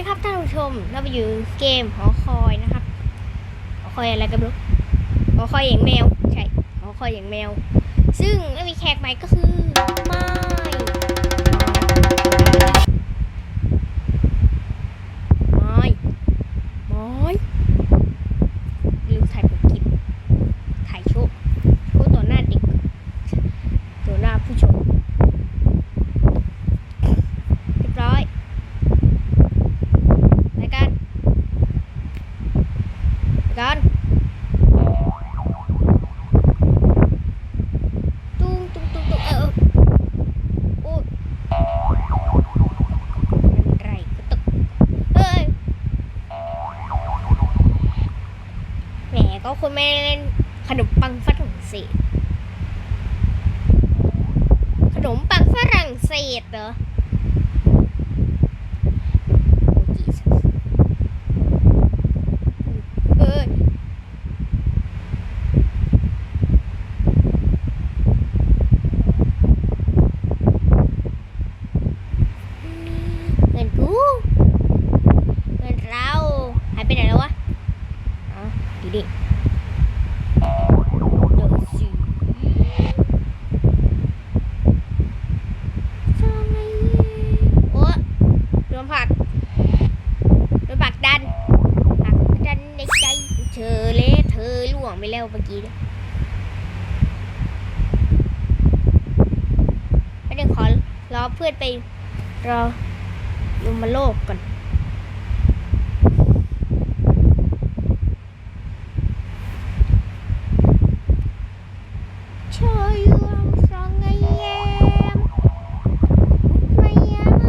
ดีครับท่านผู้ชม เราไปอยู่เกมหอคอยนะครับ หอคอยอะไรกันลูกหอคอยอย่างแมว ใช่ หอคอยอย่างแมว ซึ่งไม่มีแขกใหม่ก็คือมาม่ไม่ลืมถ่ายปกคลิปถ่ายโชว์โชว์ต่อหน้าเด็กต่อหน้าผู้ชม เรียบร้อยไปกันไปกันตุ้งตุ้งตุ้งตุ้งเออเออโอ้ยอะไรก็ตกเฮ้ยแหมก็ คุณไม่เล่นขนมปังฝรั่งเศส ขนมปังฝรั่งเศสเหรอ เอ้ยเงินกูเงินเราหายไปไหนแล้ววะอ๋ออยู่ดิเดี๋ยวสิทำไงโอ้โดนผลักโดนผลักดัน ผลักดันในใจเธอเละเธอล่ วเมื่อกี้เนี่ยไม่ได้ขอรอเพื่อนไปรอยมาโลกก่อนเชยลองสองไงแยมไม่ยาม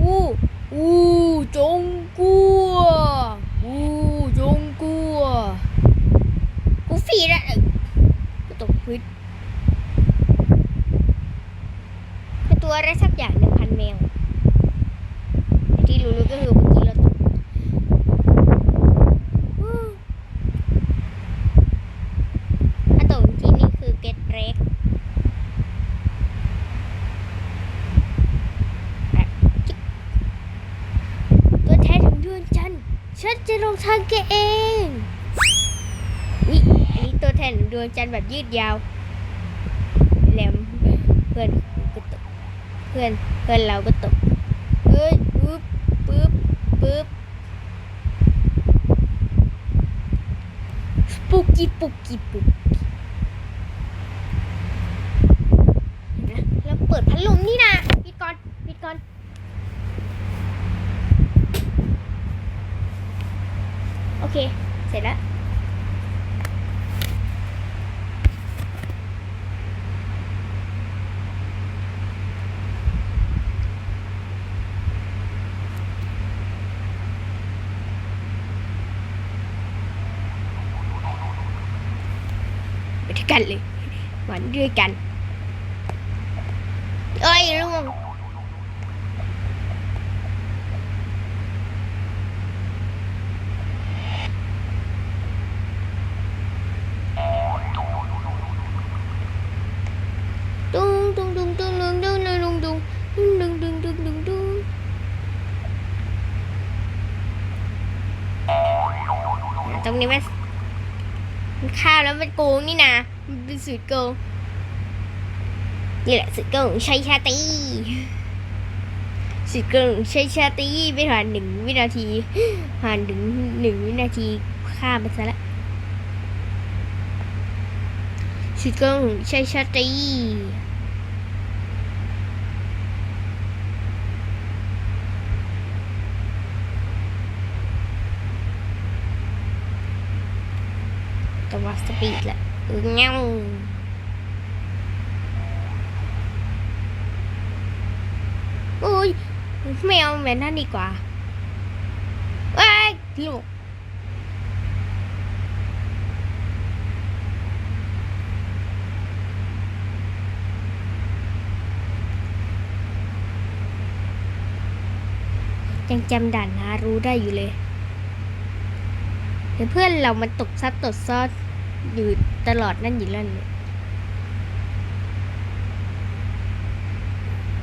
อู้อู้ จงกลัวอู้จงกลัวกูฟีดอะกูตกพื้นเป็นตัวอะไรสักอย่างหนึ่งพันแมวที่รู้ๆก็คือเมื่อกี้เราตกอู้ถ้าตกจริงๆนี่คือเก็ตเรก ตัวแทนของดวงจันทร์ ฉันจะลงทางแกเองวิอันนี้ตัวแทนดวงจันทร์แบบยืดยาวแหลมเพื่อนก็ตกเพื่อนเพื่อนเราก็ตกเฮ้ยปึ๊บปึ๊บปึ๊บปุกกี้ปุกกี้ปุกเห็นะแล้วเปิดพัดลมนี่นะปิดก่อนปิดก่อน โอ เคเสร็จแล้วไปด้วยกันเลยหวานด้วยกัน เอ้ยร่วง ตรงนี้มันมันข้าวแล้วมันโกงนี่นะมันเป็นสูตรโกงนี่แหละสูตรโกงของชัยชาตีสูตรโกงของชัยชาตีไม่ผ่านหนึ่งวินาที ผ่านถึงหนึ่งวินาทีฆ่ามันซะละสูตรโกงของชัยชาตรี จะวัด สปีดแหละเออเงาโอ้ยไม่เอาแบบนั้นดีกว่าเอ้ยลูกยังจำด่านฮารู้ได้อยู่เลย เดี๋ยวเพื่อนเรามันตกซัดตกซอด อยู่ตลอดนั่นอยู่แล้วเนี่ย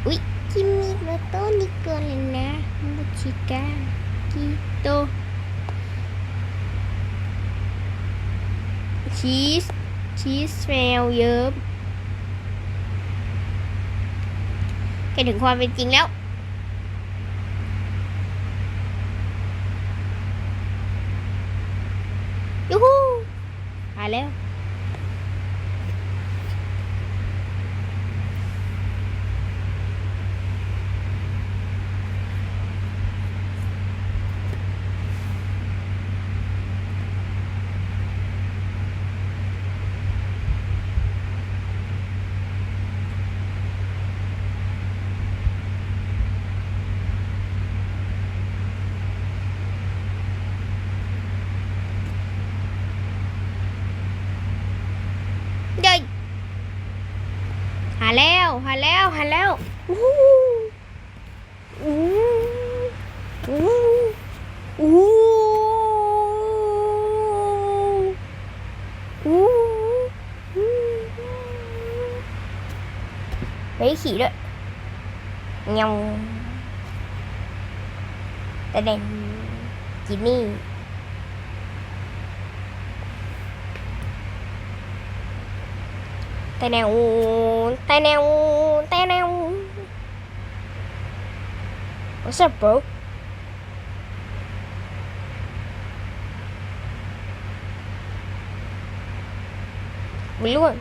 อุ๊ยคิมิโนโตะนิโกเลนะมูชิกากิโตชีสชีสแมวเยิ้มแกถึงความเป็นจริงแล้ว ยูฮูมาแล้ว เย้ยหาแล้วหาแล้วหาแล้วอู้อู้อู้อู้อู้เฮ้ยขี่ด้วยเงแต่เด่นจินนี่ แต่แนวแต่แนวแต่แนว What's up bro ไม่ร่วง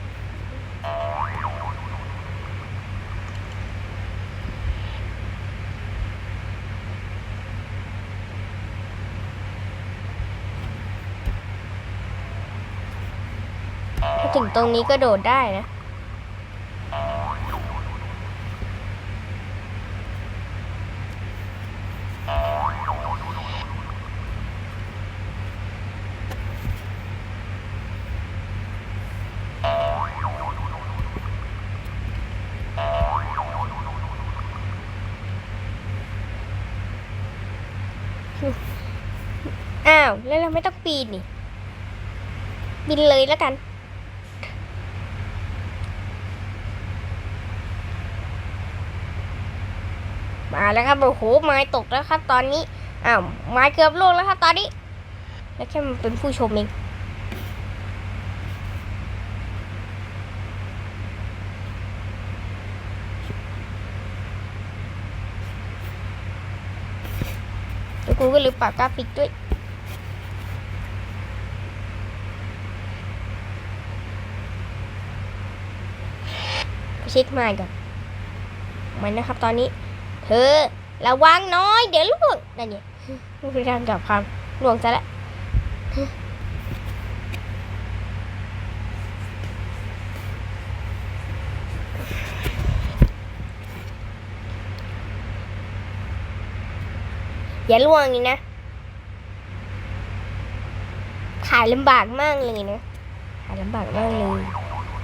ถึงตรงนี้ก็โดดได้นะอ้าว แล้วเราไม่ต้องปีนนี่ บินเลยแล้วกัน มาแล้วครับโอ้โหไม้ตกแล้วครับ ตอนนี้อ้าวไม้เกือบล่วงแล้วครับ ตอนนี้ แล้วแค่มันเป็นผู้ชมเองแล้วกูก็ลืมปรับกราฟิกด้วยเช็คไมาก่อนมันนะครับตอนนี้ เธอระวังน้อย เดี๋ยวล่วงนั่นเนี่ยพยายามจับความลวงซะแล้วอย่าล่วงนี่นะ ถ่ายลำบากมากเลยนะ ถ่ายลำบากมากเลย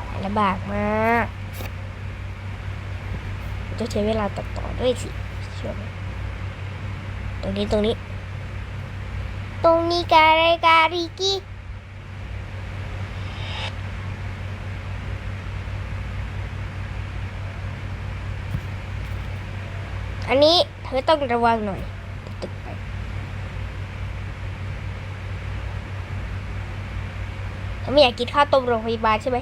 ถ่ายลำบากมาก จะใช้เวลาตัดต่อด้วยสิเชื่อไหมตรงนี้ตรงนี้ ตรงนี้การะการิกิอันนี้เธอต้องระวังหน่อยตึกไปเธอไม่อยากกินข้าวต้มโรงพยาบาลใช่ไหม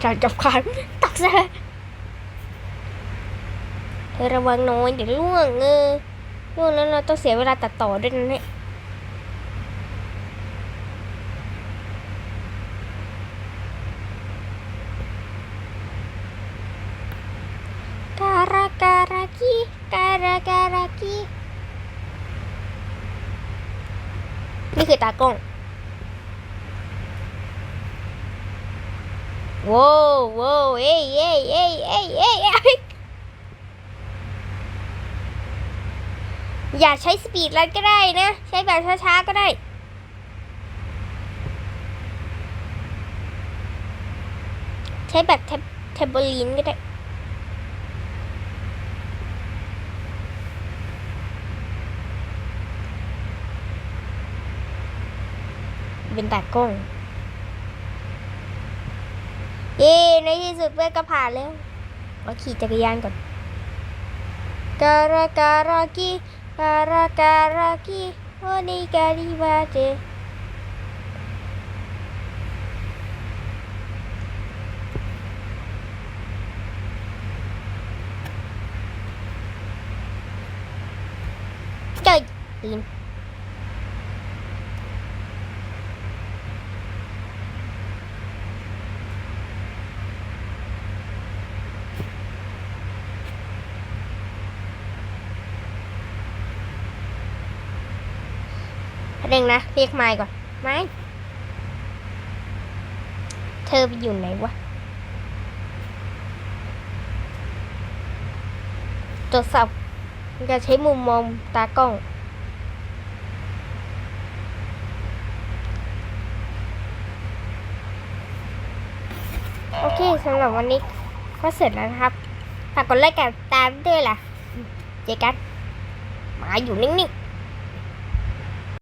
อยาจับขานตักซะเธอระวังน้อยเดี๋ยวล่วงเออล่วงแล้วเราต้องเสียเวลาตัดต่อด้วยนะเนี่ยการาการากิการาการากินี่คือตากล้อง โว้วโว้วเอ้ยเอ้ยเอ้ยเอ้ยเอ้ยเอ้ยอย่าใช้สปีดรันก็ได้นะ ใช้แบบช้าๆก็ได้ใช้แบบแทบแทบโบลีนก็ได้ เป็นตากล้อง เย้ในที่สุดเพื่อนก็ผ่านแล้วมาขี่จักรยานก่อนการาการากิการาการากิโอนิการิบาเจเจ้ยลืม เร่งนะ เรียกไม้ก่อน ไม้ เธอไปอยู่ไหนวะ ตรวจสอบการใช้มุมมองตากล้อง โอเคสำหรับวันนี้ก็เสร็จแล้วนะครับฝากกดไลค์กดติดตามด้วยล่ะ เจอกันหมาอยู่นิ่งๆ